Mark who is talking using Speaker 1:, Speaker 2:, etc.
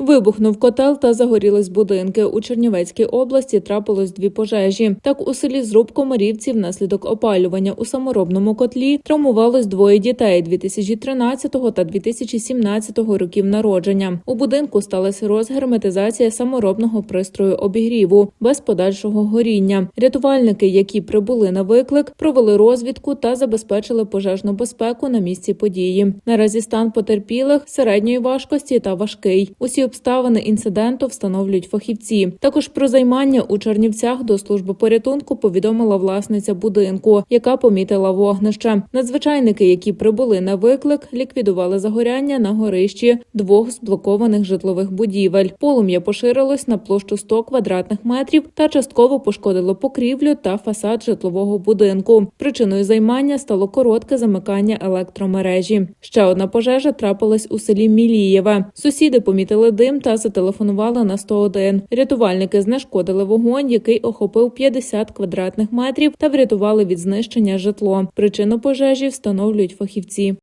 Speaker 1: Вибухнув котел та загорілись будинки. У Чернівецькій області трапилось дві пожежі. Так у селі Зруб Комарівці внаслідок опалювання у саморобному котлі травмувалось двоє дітей 2013 та 2017 років народження. У будинку сталася розгерметизація саморобного пристрою обігріву без подальшого горіння. Рятувальники, які прибули на виклик, провели розвідку та забезпечили пожежну безпеку на місці події. Наразі стан потерпілих середньої важкості та важкий. Усі обставини інциденту встановлюють фахівці. Також про займання у Чернівцях до служби порятунку повідомила власниця будинку, яка помітила вогнище. Надзвичайники, які прибули на виклик, ліквідували загоряння на горищі двох зблокованих житлових будівель. Полум'я поширилось на площу 100 квадратних метрів та частково пошкодило покрівлю та фасад житлового будинку. Причиною займання стало коротке замикання електромережі. Ще одна пожежа трапилась у селі Мілієве. Сусіди помітили дим та зателефонували на 101. Рятувальники знешкодили вогонь, який охопив 50 квадратних метрів, та врятували від знищення житло. Причину пожежі встановлюють фахівці.